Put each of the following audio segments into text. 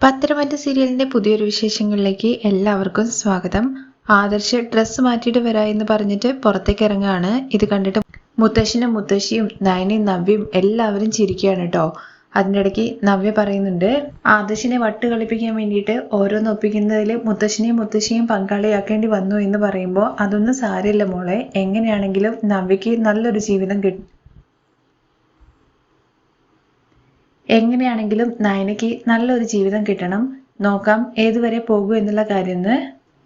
പത്തരമാറ്റ സീരിയലിന്റെ പുതിയൊരു വിശേഷങ്ങളിലേക്ക് എല്ലാവർക്കും സ്വാഗതം. ആദർശ് ഡ്രസ്സ് മാറ്റിയിട്ട് വരാ എന്ന് പറഞ്ഞിട്ട് പുറത്തേക്ക് ഇറങ്ങുകയാണ്. ഇത് കണ്ടിട്ട് മുത്തശ്ശനും മുത്തശ്ശിയും നയനയും നവ്യയും എല്ലാവരും ചിരിക്കുകയാണ് കേട്ടോ. അതിനിടയ്ക്ക് നവ്യ പറയുന്നുണ്ട് ആദർശിനെ വട്ട് കളിപ്പിക്കാൻ വേണ്ടിയിട്ട് ഓരോന്ന് ഒപ്പിക്കുന്നതിൽ മുത്തശ്ശനെയും മുത്തശ്ശിയും പങ്കാളിയാക്കേണ്ടി വന്നു എന്ന് പറയുമ്പോൾ അതൊന്നും സാരമില്ല മോളെ. എങ്ങനെയാണെങ്കിലും നവ്യക്ക് നല്ലൊരു ജീവിതം കിട്ടും എങ്ങനെയാണെങ്കിലും നയനയ്ക്ക് നല്ലൊരു ജീവിതം കിട്ടണം. നോക്കാം ഏതുവരെ പോകൂ എന്നുള്ള കാര്യം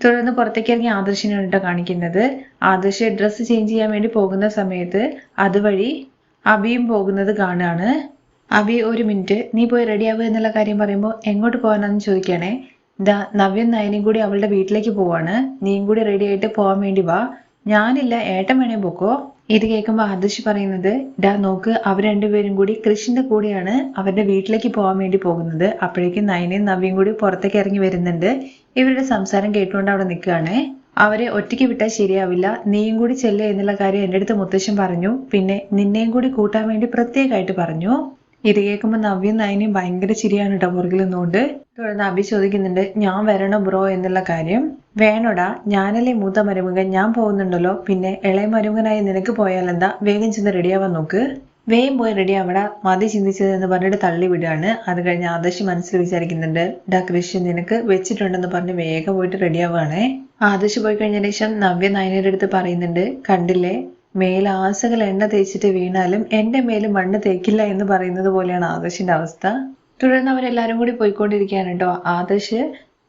തുടർന്ന് പുറത്തേക്ക് ഇറങ്ങി ആദർശിനാണ് കേട്ടോ കാണിക്കുന്നത്. ആദർശ് ഡ്രസ്സ് ചേഞ്ച് ചെയ്യാൻ വേണ്ടി പോകുന്ന സമയത്ത് അതുവഴി അബിയും പോകുന്നത് കാണുകയാണ് അബി ഒരു മിനിറ്റ് നീ പോയി റെഡിയാവുക എന്നുള്ള കാര്യം പറയുമ്പോൾ എങ്ങോട്ട് പോകാനാന്ന് ചോദിക്കുകയാണേ ദാ നവ്യൻ നയനും കൂടി അവളുടെ വീട്ടിലേക്ക് പോവാണ്. നീയും കൂടി റെഡി ആയിട്ട് പോകാൻ വേണ്ടി വാ. ഞാനില്ല ഏട്ടൻ വേണേ പോക്കോ. ഇത് കേൾക്കുമ്പോൾ ആദർശ് പറയുന്നത് ഡാ നോക്ക് അവർ രണ്ടുപേരും കൂടി കൃഷിന്റെ കൂടെയാണ് അവരുടെ വീട്ടിലേക്ക് പോകാൻ വേണ്ടി പോകുന്നത്. അപ്പോഴേക്കും നയനയും നവ്യയും കൂടി പുറത്തേക്ക് ഇറങ്ങി വരുന്നുണ്ട്. ഇവരുടെ സംസാരം കേട്ടുകൊണ്ട് അവിടെ നിൽക്കുകയാണ്. അവരെ ഒറ്റയ്ക്ക് വിട്ടാൽ ശരിയാവില്ല. നീയും കൂടി ചെല്ലുക എന്നുള്ള കാര്യം എന്റെ അടുത്ത് മുത്തശ്ശൻ പറഞ്ഞു. പിന്നെ നിന്നെയും കൂടി കൂട്ടാൻ വേണ്ടി പ്രത്യേകമായിട്ട് പറഞ്ഞു. ഇത് കേൾക്കുമ്പോൾ നവ്യം നയനി ഭയങ്കര ചിരിയാണ് കേട്ടോ പുറകിൽ നിന്നുകൊണ്ട്. തുടർന്ന് അഭി ചോദിക്കുന്നുണ്ട് ഞാൻ വരണോ ബ്രോ എന്നുള്ള കാര്യം? വേണോടാ ഞാനല്ലേ മൂത്ത മരുമകൻ ഞാൻ പോകുന്നുണ്ടല്ലോ. പിന്നെ ഇളയ മരുമകനായി നിനക്ക് പോയാലെന്താ വേഗം ചെന്ന് റെഡിയാവാൻ നോക്ക്. വേഗം പോയി റെഡി ആവടാ. മതി ചിന്തിച്ചത് എന്ന് പറഞ്ഞിട്ട് തള്ളി വിടുകയാണ്. അത് കഴിഞ്ഞ് ആദർശ് മനസ്സിൽ വിചാരിക്കുന്നുണ്ട് ഡാ കൃഷി നിനക്ക് വെച്ചിട്ടുണ്ടെന്ന് പറഞ്ഞ് വേഗം പോയിട്ട് റെഡിയാവുകയാണേ ആദർശ് പോയി കഴിഞ്ഞ ശേഷം നവ്യ നയനയുടെ അടുത്ത് പറയുന്നുണ്ട് കണ്ടില്ലേ? മേലാസകൾ എണ്ണ തേച്ചിട്ട് വീണാലും എന്റെ മേൽ മണ്ണ് തേക്കില്ല എന്ന് പറയുന്നത് പോലെയാണ് ആദർശിന്റെ അവസ്ഥ. തുടർന്ന് അവരെല്ലാരും കൂടി പോയിക്കൊണ്ടിരിക്കുകയാണ് കേട്ടോ ആദർശ്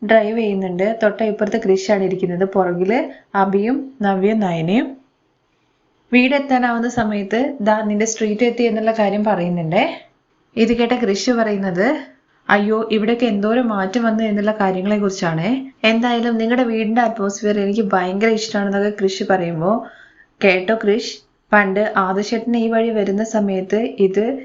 ഡ്രൈവ് ചെയ്യുന്നുണ്ട്. തൊട്ട ഇപ്പുറത്തെ കൃഷിയാണ് ഇരിക്കുന്നത്. പുറകിൽ അഭിയും നവ്യയും നയനയും. വീടെത്താനാവുന്ന സമയത്ത് ദാ നിന്റെ സ്ട്രീറ്റ് എത്തി എന്നുള്ള കാര്യം പറയുന്നുണ്ടേ. ഇത് കേട്ട കൃഷി പറയുന്നത് അയ്യോ ഇവിടേക്ക് എന്തോരം മാറ്റം വന്നു എന്നുള്ള കാര്യങ്ങളെ കുറിച്ചാണ് എന്തായാലും നിങ്ങളുടെ വീടിന്റെ അറ്റ്മോസ്ഫിയർ എനിക്ക് ഭയങ്കര ഇഷ്ടമാണെന്നൊക്കെ കൃഷി പറയുമ്പോൾ കേട്ടോ കൃഷ്. പണ്ട് ആദിശേട്ടൻ ഈ വഴി വരുന്ന സമയത്ത് ഇത്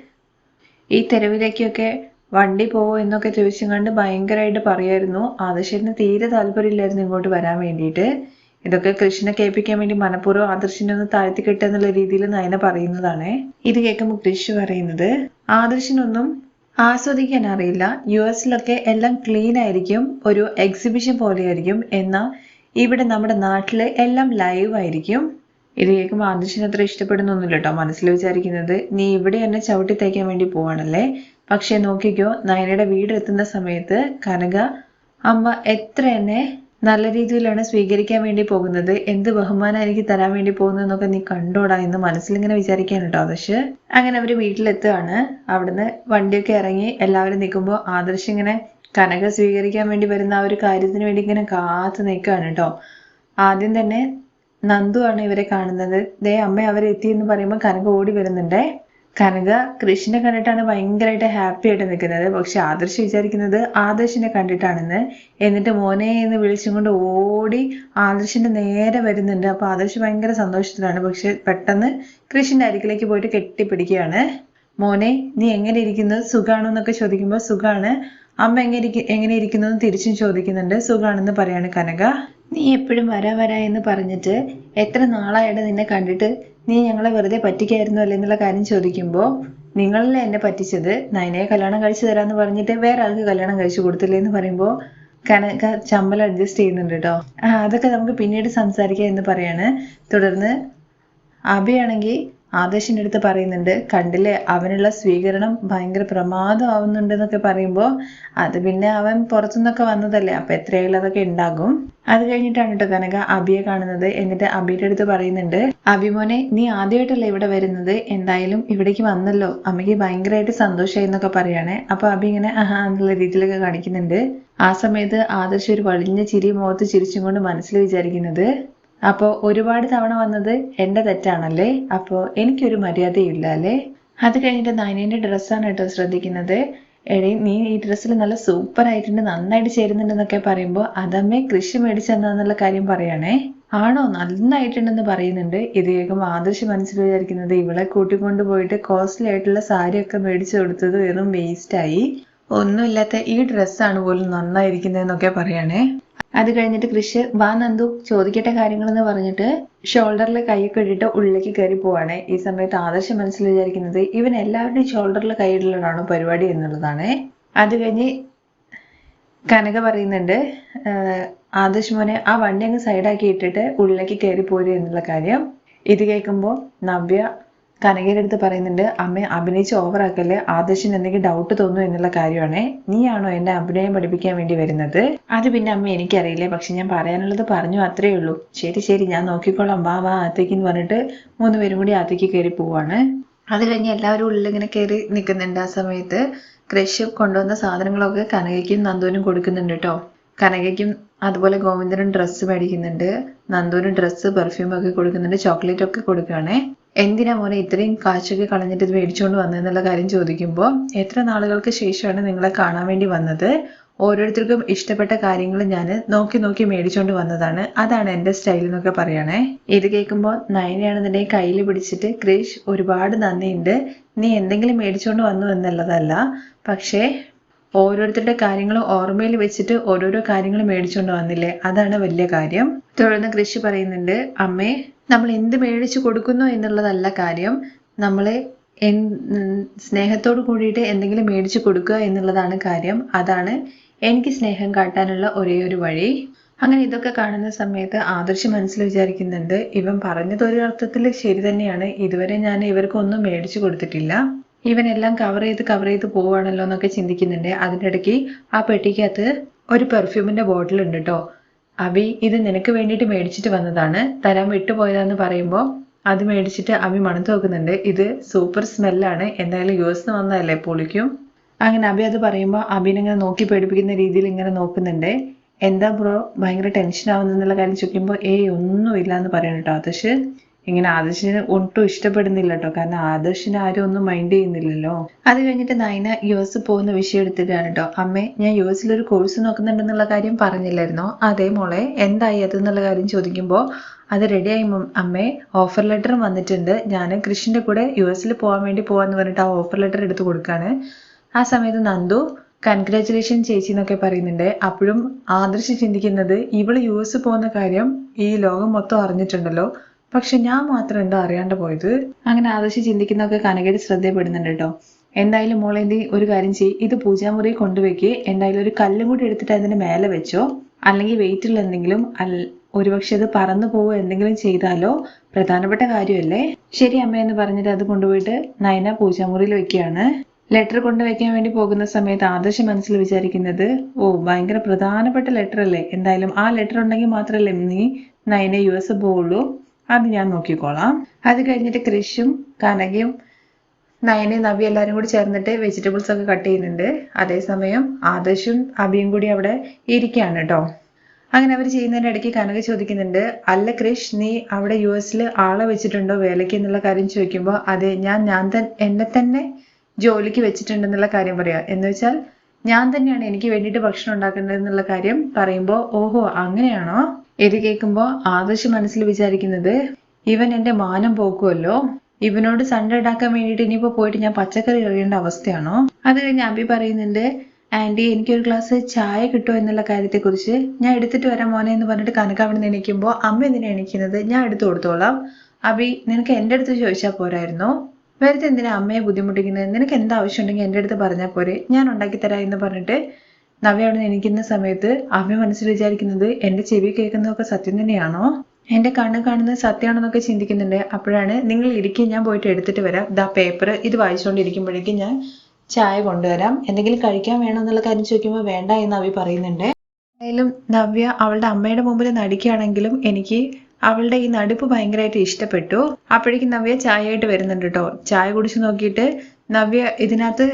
ഈ തെരുവിലേക്കൊക്കെ വണ്ടി പോവോ എന്നൊക്കെ ചോദിച്ചും കണ്ട് ഭയങ്കരമായിട്ട് പറയായിരുന്നു. ആദർശേട്ടന് തീരെ താല്പര്യമില്ലായിരുന്നു ഇങ്ങോട്ട് വരാൻ വേണ്ടിയിട്ട്. ഇതൊക്കെ കൃഷ്ണനെ കേൾപ്പിക്കാൻ വേണ്ടി മനഃപൂർവം ആദർശിനെ ഒന്ന് താഴ്ത്തി കിട്ടുക എന്നുള്ള രീതിയിൽ നയന പറയുന്നതാണ്. ഇത് കേൾക്കുമ്പോൾ കൃഷി പറയുന്നത് ആദർശിനൊന്നും ആസ്വദിക്കാൻ അറിയില്ല. യു എസിലൊക്കെ എല്ലാം ക്ലീൻ ആയിരിക്കും. ഒരു എക്സിബിഷൻ പോലെയായിരിക്കും. എന്നാൽ ഇവിടെ നമ്മുടെ നാട്ടിൽ എല്ലാം ലൈവ് ആയിരിക്കും. ഇത് കേൾക്കുമ്പോൾ ആദർശിന് അത്ര ഇഷ്ടപ്പെടുന്നൊന്നുമില്ല കേട്ടോ മനസ്സിൽ വിചാരിക്കുന്നത് നീ ഇവിടെ എന്നെ ചവിട്ടി തേക്കാൻ വേണ്ടി പോവാണല്ലേ? പക്ഷേ നോക്കിക്കോ നയനയുടെ വീടെത്തുന്ന സമയത്ത് കനക അമ്മ എത്ര എന്നെ നല്ല രീതിയിലാണ് സ്വീകരിക്കാൻ വേണ്ടി പോകുന്നത്? എന്ത് ബഹുമാനം എനിക്ക് തരാൻ വേണ്ടി പോകുന്നതെന്നൊക്കെ നീ കണ്ടോടാ? എന്ന് മനസ്സിലിങ്ങനെ വിചാരിക്കാൻ കേട്ടോ ആദർശ്. അങ്ങനെ അവർ വീട്ടിലെത്തുകയാണ് അവിടുന്ന് വണ്ടിയൊക്കെ ഇറങ്ങി എല്ലാവരും നിൽക്കുമ്പോൾ ആദർശ് ഇങ്ങനെ കനക സ്വീകരിക്കാൻ വേണ്ടി വരുന്ന ആ ഒരു കാര്യത്തിന് വേണ്ടി ഇങ്ങനെ കാത്തു നിൽക്കുകയാണ് കേട്ടോ. ആദ്യം തന്നെ നന്ദു ആണ് ഇവരെ കാണുന്നത്. ദേ അമ്മ അവരെത്തി എന്ന് പറയുമ്പോൾ കനക ഓടി വരുന്നുണ്ടേ. കനക കൃഷിനെ കണ്ടിട്ടാണ് ഭയങ്കരമായിട്ട് ഹാപ്പി ആയിട്ട് നിൽക്കുന്നത്. പക്ഷെ ആദർശ് വിചാരിക്കുന്നത് ആദർശിനെ കണ്ടിട്ടാണെന്ന്. എന്നിട്ട് മോനെ എന്ന് വിളിച്ചും കൊണ്ട് ഓടി ആദർശിന്റെ നേരെ വരുന്നുണ്ട്. അപ്പൊ ആദർശ് ഭയങ്കര സന്തോഷത്തിലാണ്. പക്ഷെ പെട്ടെന്ന് കൃഷിന്റെ അരികിലേക്ക് പോയിട്ട് കെട്ടിപ്പിടിക്കുകയാണ്. മോനെ നീ എങ്ങനെ ഇരിക്കുന്നു? സുഖാണോ എന്നൊക്കെ ചോദിക്കുമ്പോൾ സുഖാണ്. അമ്മ എങ്ങനെ എങ്ങനെ ഇരിക്കുന്നു എന്ന് തിരിച്ചും ചോദിക്കുന്നുണ്ട്. സുഖാണെന്ന് പറയാണ് കനക. നീ എപ്പോഴും വരാ വരാ എന്ന് പറഞ്ഞിട്ട് എത്ര നാളായിട്ട് നിന്നെ കണ്ടിട്ട് നീ ഞങ്ങളെ വെറുതെ പറ്റിക്കായിരുന്നു അല്ലേ എന്നുള്ള കാര്യം ചോദിക്കുമ്പോൾ നിങ്ങളല്ലേ എന്നെ പറ്റിച്ചത്? നയനയെ കല്യാണം കഴിച്ചു തരാന്ന് പറഞ്ഞിട്ട് വേറെ ആൾക്ക് കല്യാണം കഴിച്ചു കൊടുത്തില്ലേ എന്ന് പറയുമ്പോൾ കനക ചമ്പൽ അഡ്ജസ്റ്റ് ചെയ്യുന്നുണ്ട് കേട്ടോ അതൊക്കെ നമുക്ക് പിന്നീട് സംസാരിക്കാം എന്ന് പറയാണ്. തുടർന്ന് അഭിയാണെങ്കിൽ ആദർശിന്റെ അടുത്ത് പറയുന്നുണ്ട് കണ്ടില്ലേ അവനുള്ള സ്വീകരണം ഭയങ്കര പ്രമാദമാവുന്നുണ്ട് എന്നൊക്കെ പറയുമ്പോൾ അത് പിന്നെ അവൻ പുറത്തുനിന്നൊക്കെ വന്നതല്ലേ അപ്പം എത്രയായാലും അതൊക്കെ ഉണ്ടാകും. അത് കഴിഞ്ഞിട്ടാണ് കേട്ടോ കനക അബിയെ കാണുന്നത്. എന്നിട്ട് അബിയുടെ അടുത്ത് പറയുന്നുണ്ട് അഭിമോനെ നീ ആദ്യമായിട്ടല്ലേ ഇവിടെ വരുന്നത്? എന്തായാലും ഇവിടേക്ക് വന്നല്ലോ. അമ്മയ്ക്ക് ഭയങ്കരമായിട്ട് സന്തോഷമായി എന്നൊക്കെ പറയുകയാണേ അപ്പൊ അബി ഇങ്ങനെ ആഹാ എന്നുള്ള രീതിയിലൊക്കെ കാണിക്കുന്നുണ്ട്. ആ സമയത്ത് ആദർശ് ഒരു വളിഞ്ഞ ചിരി മുഖത്ത് ചിരിച്ചും കൊണ്ട് മനസ്സിൽ വിചാരിക്കുന്നത് അപ്പോൾ ഒരുപാട് തവണ വന്നത് എന്റെ തെറ്റാണല്ലേ? അപ്പോൾ എനിക്കൊരു മര്യാദയില്ല അല്ലേ അത് കഴിഞ്ഞിട്ട് നൈനേന്റെ ഡ്രസ്സാണ് കേട്ടോ ശ്രദ്ധിക്കുന്നത്. എടേ നീ ഈ ഡ്രസ്സിൽ നല്ല സൂപ്പർ ആയിട്ടുണ്ട് നന്നായിട്ട് ചേരുന്നുണ്ടെന്നൊക്കെ പറയുമ്പോൾ അതമ്മേ കൃഷി മേടിച്ചെന്നുള്ള കാര്യം പറയണേ. ആണോ? നന്നായിട്ടുണ്ടെന്ന് പറയുന്നുണ്ട്. ഇത് കേൾക്കുമ്പോൾ ആദർശ് മനസ്സിൽ വിചാരിക്കുന്നത് ഇവളെ കൂട്ടിക്കൊണ്ടു പോയിട്ട് കോസ്റ്റ്ലി ആയിട്ടുള്ള സാരിയൊക്കെ മേടിച്ചു കൊടുത്തത് വെറും വേസ്റ്റായി ഒന്നുമില്ലാത്ത ഈ ഡ്രസ്സാണ് പോലും നന്നായിരിക്കുന്നതെന്നൊക്കെ പറയണേ. അത് കഴിഞ്ഞിട്ട് കൃഷ് വാ നന്ദു ചോദിക്കട്ടെ കാര്യങ്ങളെന്ന് പറഞ്ഞിട്ട് ഷോൾഡറിൽ കൈയൊക്കെ ഇട്ടിട്ട് ഉള്ളിലേക്ക് കയറി പോവാണ്. ഈ സമയത്ത് ആദർശം മനസ്സിൽ വിചാരിക്കുന്നത് ഇവൻ എല്ലാവരുടെയും ഷോൾഡറിൽ കൈയിടലാണ് പരിപാടി എന്നുള്ളതാണ്. അത് കഴിഞ്ഞ് കനക പറയുന്നുണ്ട് ആദർശ് മോനെ ആ വണ്ടി അങ്ങ് സൈഡാക്കി ഇട്ടിട്ട് ഉള്ളിലേക്ക് കയറി പോരുക എന്നുള്ള കാര്യം. ഇത് കേൾക്കുമ്പോൾ നവ്യ കനകയുടെ അടുത്ത് പറയുന്നുണ്ട് അമ്മ അഭിനയിച്ച് ഓവറാക്കൽ ആദർശിന് എന്തെങ്കിലും ഡൗട്ട് തോന്നുന്നു എന്നുള്ള കാര്യമാണേ. നീയാണോ എന്നെ അഭിനയം പഠിപ്പിക്കാൻ വേണ്ടി വരുന്നത്? അത് പിന്നെ അമ്മ എനിക്കറിയില്ലേ. പക്ഷെ ഞാൻ പറയാനുള്ളത് പറഞ്ഞു അത്രേ ഉള്ളൂ. ശരി ശരി. ഞാൻ നോക്കിക്കോളാം. വാ വാ അത്തേക്ക് എന്ന് പറഞ്ഞിട്ട് മൂന്ന് പേരും കൂടി അത്തേക്ക് കയറി പോവാണ്. അത് കഴിഞ്ഞ് എല്ലാവരും ഉള്ളിലിങ്ങനെ കയറി നിൽക്കുന്നുണ്ട് ആ സമയത്ത്. ക്രഷ് കൊണ്ടുവന്ന സാധനങ്ങളൊക്കെ കനകയ്ക്കും നന്ദുവിനും കൊടുക്കുന്നുണ്ട് കേട്ടോ. കനകയ്ക്കും അതുപോലെ ഗോവിന്ദനും ഡ്രസ്സ് മേടിക്കുന്നുണ്ട്. നന്ദുവിനും ഡ്രസ്സ് പെർഫ്യൂം ഒക്കെ കൊടുക്കുന്നുണ്ട്. ചോക്ലേറ്റ് ഒക്കെ കൊടുക്കുകയാണേ. എന്തിനാ മോനെ ഇത്രയും കാശൊക്കെ കളഞ്ഞിട്ട് ഇത് മേടിച്ചുകൊണ്ട് വന്നതെന്നുള്ള കാര്യം ചോദിക്കുമ്പോൾ എത്ര നാളുകൾക്ക് ശേഷമാണ് നിങ്ങളെ കാണാൻ വേണ്ടി വന്നത്? ഓരോരുത്തർക്കും ഇഷ്ടപ്പെട്ട കാര്യങ്ങൾ ഞാൻ നോക്കി നോക്കി മേടിച്ചുകൊണ്ട് വന്നതാണ്. അതാണ് എന്റെ സ്റ്റൈൽ എന്നൊക്കെ പറയണേ. ഇത് കേൾക്കുമ്പോൾ നയനയാണെന്നുണ്ടെങ്കിൽ കയ്യിൽ പിടിച്ചിട്ട് ക്രിഷ് ഒരുപാട് നന്ദിയുണ്ട്. നീ എന്തെങ്കിലും മേടിച്ചുകൊണ്ട് വന്നു എന്നുള്ളതല്ല. പക്ഷേ ഓരോരുത്തരുടെ കാര്യങ്ങൾ ഓർമ്മയിൽ വെച്ചിട്ട് ഓരോരോ കാര്യങ്ങൾ മേടിച്ചുകൊണ്ട് വന്നില്ലേ? അതാണ് വലിയ കാര്യം. തുടർന്ന് കൃഷി പറയുന്നുണ്ട് അമ്മേ നമ്മൾ എന്ത് മേടിച്ചു കൊടുക്കുന്നു എന്നുള്ളതല്ല കാര്യം. നമ്മളെ എൻ- സ്നേഹത്തോട് കൂടിയിട്ട് എന്തെങ്കിലും മേടിച്ചു കൊടുക്കുക എന്നുള്ളതാണ് കാര്യം. അതാണ് എനിക്ക് സ്നേഹം കാട്ടാനുള്ള ഒരേ ഒരു വഴി. അങ്ങനെ ഇതൊക്കെ കാണുന്ന സമയത്ത് ആദർശ് മനസ്സിൽ വിചാരിക്കുന്നുണ്ട് ഇവൻ പറഞ്ഞത് ഒരു അർത്ഥത്തിൽ ശരി തന്നെയാണ്. ഇതുവരെ ഞാൻ ഇവർക്കൊന്നും മേടിച്ചു കൊടുത്തിട്ടില്ല. ഇവനെല്ലാം കവർ ചെയ്ത് കവർ ചെയ്ത് പോവാണല്ലോ എന്നൊക്കെ ചിന്തിക്കുന്നുണ്ട്. അതിന്റെ ഇടയ്ക്ക് ആ പെട്ടിക്കകത്ത് ഒരു പെർഫ്യൂമിന്റെ ബോട്ടിൽ ഉണ്ട് കേട്ടോ അഭി ഇത് നിനക്ക് വേണ്ടിയിട്ട് മേടിച്ചിട്ട് വന്നതാണ്. തരാൻ വിട്ടുപോയതാന്ന് പറയുമ്പോൾ അത് മേടിച്ചിട്ട് അഭി മണത്ത് നോക്കുന്നുണ്ട് ഇത് സൂപ്പർ സ്മെല്ലാണ് എന്തായാലും യു വന്നതല്ലേ പൊളിക്കും? അങ്ങനെ അബി അത് പറയുമ്പോൾ അഭിനങ്ങനെ നോക്കി പേടിപ്പിക്കുന്ന രീതിയിൽ ഇങ്ങനെ നോക്കുന്നുണ്ട്. എന്താ ബ്രോ ഭയങ്കര ടെൻഷൻ ആവുന്നെന്നുള്ള കാര്യം ചോദിക്കുമ്പോൾ ഏയ് ഒന്നുമില്ല എന്ന് പറയണം കേട്ടോ ആദർശ് ഇങ്ങനെ ആദർശിന് ഒട്ടും ഇഷ്ടപ്പെടുന്നില്ല കേട്ടോ കാരണം ആദർശിന് ആരും ഒന്നും മൈൻഡ് ചെയ്യുന്നില്ലല്ലോ. അത് കഴിഞ്ഞിട്ട് നയന യു എസ് പോകുന്ന വിഷയം എടുത്തിട്ടാണ് കേട്ടോ അമ്മേ ഞാൻ യു എസിൽ ഒരു കോഴ്സ് നോക്കുന്നുണ്ടെന്നുള്ള കാര്യം പറഞ്ഞില്ലായിരുന്നോ? അതേ മോളെ എന്തായി അതെന്നുള്ള കാര്യം ചോദിക്കുമ്പോൾ അത് റെഡിയായി അമ്മേ ഓഫർ ലെറ്ററും വന്നിട്ടുണ്ട്. ഞാൻ കൃഷിന്റെ കൂടെ യു എസിൽ പോകാൻ വേണ്ടി പോവാന്ന് പറഞ്ഞിട്ട് ആ ഓഫർ ലെറ്റർ എടുത്ത് കൊടുക്കാണ്. ആ സമയത്ത് നന്ദു കൺഗ്രാറ്റുലേഷൻ ചേച്ചി എന്നൊക്കെ പറയുന്നുണ്ട്. അപ്പോഴും ആദർശ് ചിന്തിക്കുന്നത് ഇവൾ യു എസ് പോകുന്ന കാര്യം ഈ ലോകം മൊത്തം അറിഞ്ഞിട്ടുണ്ടല്ലോ. പക്ഷെ ഞാൻ മാത്രം എന്താ അറിയാണ്ട് പോയത്? അങ്ങനെ ആദർശി ചിന്തിക്കുന്നതൊക്കെ കനകയുടെ ശ്രദ്ധയപ്പെടുന്നുണ്ട് കേട്ടോ. എന്തായാലും മോളെ എന്തി ഒരു കാര്യം ചെയ്യ്. ഇത് പൂജാമുറി കൊണ്ടുവയ്ക്ക്. എന്തായാലും ഒരു കല്ലും കൂടി എടുത്തിട്ട് അതിന്റെ മേലെ വെച്ചോ. അല്ലെങ്കിൽ വെയിറ്റുള്ള എന്തെങ്കിലും ഒരുപക്ഷെ അത് പറന്നു പോവോ എന്തെങ്കിലും ചെയ്താലോ? പ്രധാനപ്പെട്ട കാര്യമല്ലേ? ശരി അമ്മ എന്ന് പറഞ്ഞിട്ട് അത് കൊണ്ടുപോയിട്ട് നയന പൂജാമുറിയിൽ വെക്കുകയാണ്. ലെറ്റർ കൊണ്ടുവയ്ക്കാൻ വേണ്ടി പോകുന്ന സമയത്ത് ആദർശം മനസ്സിൽ വിചാരിക്കുന്നത് ഓ ഭയങ്കര പ്രധാനപ്പെട്ട ലെറ്റർ അല്ലേ എന്തായാലും ആ ലെറ്റർ ഉണ്ടെങ്കിൽ മാത്രമല്ലേ നീ നയന യു എസ് പോവുള്ളൂ. അത് ഞാൻ നോക്കിക്കോളാം. അത് കഴിഞ്ഞിട്ട് കൃഷും കനകയും നയനെ നവി എല്ലാവരും കൂടി ചേർന്നിട്ട് വെജിറ്റബിൾസ് ഒക്കെ കട്ട് ചെയ്യുന്നുണ്ട്. അതേസമയം ആദർശും അബിയും കൂടി അവിടെ ഇരിക്കുകയാണ് കേട്ടോ അങ്ങനെ അവർ ചെയ്യുന്നതിന്റെ ഇടയ്ക്ക് കനക ചോദിക്കുന്നുണ്ട് അല്ല ക്രിഷ് നീ അവിടെ യു എസിൽ ആളെ വെച്ചിട്ടുണ്ടോ? വേലയ്ക്ക്? എന്നുള്ള കാര്യം ചോദിക്കുമ്പോൾ അതെ ഞാൻ ഞാൻ തന്നെ എന്നെ തന്നെ ജോലിക്ക് വെച്ചിട്ടുണ്ടെന്നുള്ള കാര്യം പറയാം. എന്ന് വെച്ചാൽ ഞാൻ തന്നെയാണ് എനിക്ക് വേണ്ടിയിട്ട് ഭക്ഷണം ഉണ്ടാക്കേണ്ടത് എന്നുള്ള കാര്യം പറയുമ്പോൾ ഓഹോ അങ്ങനെയാണോ? ഇത് കേൾക്കുമ്പോൾ ആദർശ് മനസ്സിൽ വിചാരിക്കുന്നത് ഇവൻ എന്റെ മാനം പോക്കുമല്ലോ ഇവനോട് സണ്ട ഉണ്ടാക്കാൻ വേണ്ടിയിട്ട് ഇനിയിപ്പോ പോയിട്ട് ഞാൻ പച്ചക്കറി എറിയേണ്ട അവസ്ഥയാണോ? അത് കഴിഞ്ഞ് അബി പറയുന്നുണ്ട് ആന്റി എനിക്കൊരു ഗ്ലാസ് ചായ കിട്ടുമോ എന്നുള്ള കാര്യത്തെക്കുറിച്ച് ഞാൻ എടുത്തിട്ട് വരാം മോനെ എന്ന് പറഞ്ഞിട്ട് കനക അവിടെ നിന്ന് എണീക്കുമ്പോൾ അമ്മ എന്തിനാണ് എണീക്കുന്നത്? ഞാൻ എടുത്തു കൊടുത്തോളാം. അബി നിനക്ക് എന്റെ അടുത്ത് ചോദിച്ചാൽ പോരായിരുന്നു? വെറുതെ എന്തിനാ അമ്മയെ ബുദ്ധിമുട്ടിക്കുന്നത്? നിനക്ക് എന്താവശ്യം ഉണ്ടെങ്കിൽ എന്റെ അടുത്ത് പറഞ്ഞാൽ പോരെ. ഞാൻ ഉണ്ടാക്കി തരാം എന്ന് പറഞ്ഞിട്ട് നവ്യ അവിടെ നിൽക്കുന്ന സമയത്ത് അമ്മ മനസ്സിൽ വിചാരിക്കുന്നത് എന്റെ ചെവി കേൾക്കുന്നതൊക്കെ സത്യം തന്നെയാണോ? എന്റെ കണ്ണ് കാണുന്നത് സത്യമാണെന്നൊക്കെ ചിന്തിക്കുന്നുണ്ട്. അപ്പോഴാണ് നിങ്ങൾ ഇരിക്കും ഞാൻ പോയിട്ട് എടുത്തിട്ട് വരാം. ദാ പേപ്പർ ഇത് വായിച്ചുകൊണ്ടിരിക്കുമ്പോഴേക്കും ഞാൻ ചായ കൊണ്ടുവരാം. എന്തെങ്കിലും കഴിക്കാൻ വേണോ എന്നുള്ള കാര്യം ചോദിക്കുമ്പോൾ വേണ്ട എന്ന് അവി പറയുന്നുണ്ട്. എന്തായാലും നവ്യ അവളുടെ അമ്മയുടെ മുമ്പിൽ നടിക്കുകയാണെങ്കിലും എനിക്ക് അവളുടെ ഈ നടുപ്പ് ഭയങ്കരമായിട്ട് ഇഷ്ടപ്പെട്ടു. അപ്പോഴേക്കും നവ്യ ചായയായിട്ട് വരുന്നുണ്ട് കേട്ടോ. ചായ കുടിച്ചു നോക്കിയിട്ട് നവ്യ ഇതിനകത്ത്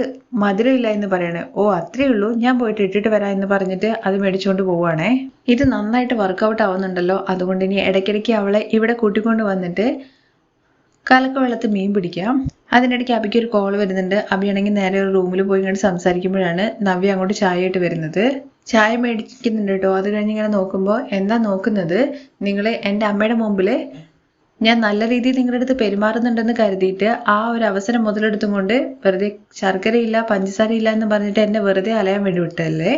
മധുരമില്ല എന്ന് പറയണേ. ഓ അത്രേ ഉള്ളൂ. ഞാൻ പോയിട്ട് ഇട്ടിട്ട് വരാം എന്ന് പറഞ്ഞിട്ട് അത് മേടിച്ചുകൊണ്ട് പോവുകയാണേ ഇത് നന്നായിട്ട് വർക്കൗട്ട് ആവുന്നുണ്ടല്ലോ. അതുകൊണ്ട് ഇനി ഇടയ്ക്കിടയ്ക്ക് അവളെ ഇവിടെ കൂട്ടിക്കൊണ്ട് വന്നിട്ട് കലക്ക വെള്ളത്തിൽ മീൻ പിടിക്കാം. അതിനിടയ്ക്ക് അബിക്ക് ഒരു കോൾ വരുന്നുണ്ട്. അബിയാണെങ്കിൽ നേരെ ഒരു റൂമിൽ പോയി ഇങ്ങോട്ട് സംസാരിക്കുമ്പോഴാണ് നവ്യ അങ്ങോട്ട് ചായ ആയിട്ട് വരുന്നത്. ചായ മേടിക്കുന്നുണ്ട് കേട്ടോ. അത് കഴിഞ്ഞ് ഇങ്ങനെ നോക്കുമ്പോൾ എന്താ നോക്കുന്നത്? നിങ്ങൾ എന്റെ അമ്മയുടെ മുമ്പിൽ ഞാൻ നല്ല രീതിയിൽ നിങ്ങളുടെ അടുത്ത് പെരുമാറുന്നുണ്ടെന്ന് കരുതിയിട്ട് ആ ഒരു അവസരം മുതലെടുത്തും കൊണ്ട് വെറുതെ ശർക്കരയില്ല പഞ്ചസാരയില്ല എന്ന് പറഞ്ഞിട്ട് എന്നെ വെറുതെ അലയാൻ വേണ്ടി വിട്ടല്ലേ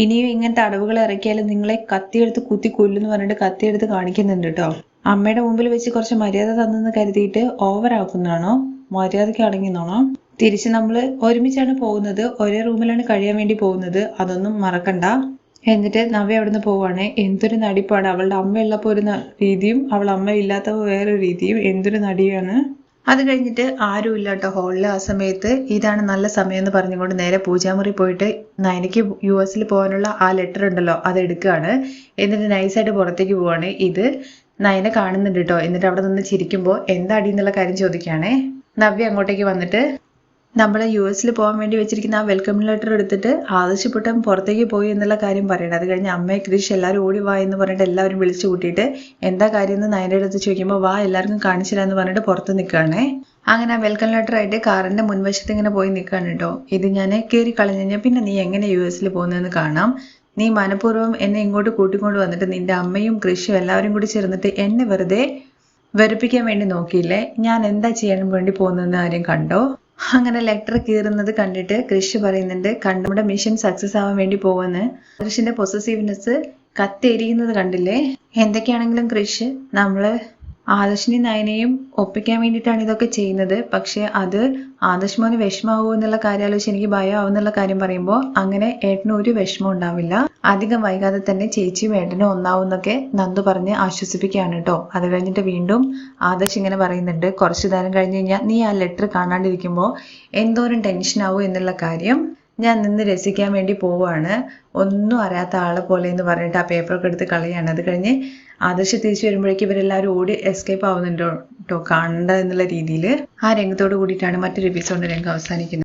ഇനിയും ഇങ്ങനത്തെ അടവുകൾ ഇറക്കിയാലും നിങ്ങളെ കത്തിയെടുത്ത് കുത്തി കൊല്ലുന്ന് പറഞ്ഞിട്ട് കത്തിയെടുത്ത് കാണിക്കുന്നുണ്ട് കേട്ടോ. അമ്മയുടെ മുമ്പിൽ വെച്ച് കുറച്ച് മര്യാദ തന്നെന്ന് കരുതിയിട്ട് ഓവർ ആക്കുന്നതാണോ? മര്യാദയ്ക്ക് അടങ്ങിന്നോണോ തിരിച്ച് നമ്മൾ ഒരുമിച്ചാണ് പോകുന്നത്. ഒരേ റൂമിലാണ് കഴിയാൻ വേണ്ടി പോകുന്നത്. അതൊന്നും മറക്കണ്ട. എന്നിട്ട് നവ്യ അവിടുന്ന് പോവാണ്. എന്തൊരു നടിപ്പാണ്. അവളുടെ അമ്മ ഉള്ളപ്പോ ഒരു രീതിയും അവൾ അമ്മ ഇല്ലാത്തപ്പോൾ വേറൊരു രീതിയും എന്തൊരു നടിയാണ്. അത് കഴിഞ്ഞിട്ട് ആരും ഇല്ല കേട്ടോ ഹോളിൽ ആ സമയത്ത്. ഇതാണ് നല്ല സമയം എന്ന് പറഞ്ഞുകൊണ്ട് നേരെ പൂജാമുറി പോയിട്ട് നയനയ്ക്ക് യു എസിൽ പോകാനുള്ള ആ ലെറ്റർ ഉണ്ടല്ലോ അത് എടുക്കുകയാണ്. എന്നിട്ട് നൈസായിട്ട് പുറത്തേക്ക് പോവാണ്. ഇത് നയനെ കാണുന്നുണ്ട് കേട്ടോ എന്നിട്ട് അവിടെ നിന്ന് ചിരിക്കുമ്പോൾ എന്താടി എന്നുള്ള കാര്യം ചോദിക്കുകയാണേ. നവ്യ അങ്ങോട്ടേക്ക് വന്നിട്ട് നമ്മൾ യു എസിൽ പോകാൻ വേണ്ടി വെച്ചിരിക്കുന്ന ആ വെൽക്കം ലെറ്റർ എടുത്തിട്ട് ആവശ്യപ്പെട്ടും പുറത്തേക്ക് പോയി എന്നുള്ള കാര്യം പറയണം. അത് കഴിഞ്ഞ് അമ്മയെ കൃഷി എല്ലാവരും ഓടി വാ എന്ന് പറഞ്ഞിട്ട് എല്ലാവരും വിളിച്ചു കൂട്ടിയിട്ട് എന്താ കാര്യം എന്ന് നയന്റെ അടുത്ത് ചോദിക്കുമ്പോൾ വാ എല്ലാവർക്കും കാണിച്ചില്ല എന്ന് പറഞ്ഞിട്ട് പുറത്ത് നിൽക്കുകയാണേ അങ്ങനെ ആ വെൽക്കം ലെറ്റർ ആയിട്ട് കാറിന്റെ മുൻവശത്ത് ഇങ്ങനെ പോയി നിൽക്കുകയാണ് കേട്ടോ. ഇത് ഞാൻ കയറി കളഞ്ഞു കഴിഞ്ഞാൽ പിന്നെ നീ എങ്ങനെ യു എസിൽ പോകുന്നതെന്ന് കാണാം. നീ മനഃപൂർവം എന്നെ ഇങ്ങോട്ട് കൂട്ടിക്കൊണ്ട് വന്നിട്ട് നിന്റെ അമ്മയും കൃഷിയും എല്ലാവരും കൂടി ചേർന്നിട്ട് എന്നെ വെറുതെ വെറുപ്പിക്കാൻ വേണ്ടി നോക്കിയില്ലേ? ഞാൻ എന്താ ചെയ്യാൻ വേണ്ടി പോകുന്നതെന്ന് ആരും കണ്ടോ? അങ്ങനെ ലെറ്റർ കീറുന്നത് കണ്ടിട്ട് കൃഷി പറയുന്നുണ്ട് കണ്ടുമുടെ മിഷൻ സക്സസ് ആവാൻ വേണ്ടി പോവെന്ന്. കൃഷിന്റെ പൊസസീവ്നെസ് കത്തിയിരിക്കുന്നത് കണ്ടില്ലേ? എന്തൊക്കെയാണെങ്കിലും കൃഷി നമ്മൾ ആദർശിനി നയനെയും ഒപ്പിക്കാൻ വേണ്ടിയിട്ടാണ് ഇതൊക്കെ ചെയ്യുന്നത്. പക്ഷെ അത് ആദർശ് വിഷമാവോ എന്നുള്ള കാര്യം ആലോചിച്ച് എനിക്ക് ഭയമാവുന്നുള്ള കാര്യം പറയുമ്പോൾ അങ്ങനെ ഏട്ടന് ഒരു വിഷമം ഉണ്ടാവില്ല. അധികം വൈകാതെ തന്നെ ചേച്ചിയും ഏട്ടനും ഒന്നാവും എന്നൊക്കെ നന്ദു പറഞ്ഞ് ആശ്വസിപ്പിക്കുകയാണ് കേട്ടോ. അത് കഴിഞ്ഞിട്ട് വീണ്ടും ആദർശ് ഇങ്ങനെ പറയുന്നുണ്ട് കുറച്ചു നേരം കഴിഞ്ഞ് കഴിഞ്ഞാൽ നീ ആ ലെറ്റർ കാണാണ്ടിരിക്കുമ്പോൾ എന്തോരം ടെൻഷൻ ആവും എന്നുള്ള കാര്യം ഞാൻ നിന്ന് രസിക്കാൻ വേണ്ടി പോവുകയാണ് ഒന്നും അറിയാത്ത ആളെ പോലെ എന്ന് പറഞ്ഞിട്ട് ആ പേപ്പറൊക്കെ എടുത്ത് കളയാണ്. അത് കഴിഞ്ഞ് ആദർശ് തിരിച്ചു വരുമ്പോഴേക്കും ഇവരെല്ലാവരും ഓടി എസ്കേപ്പ് ആവുന്നുണ്ടോ കേട്ടോ കാണണ്ട എന്നുള്ള രീതിയിൽ ആ രംഗത്തോട് കൂടിയിട്ടാണ് മറ്റൊരു എപ്പിസോഡിന്റെ രംഗം അവസാനിക്കുന്നത്.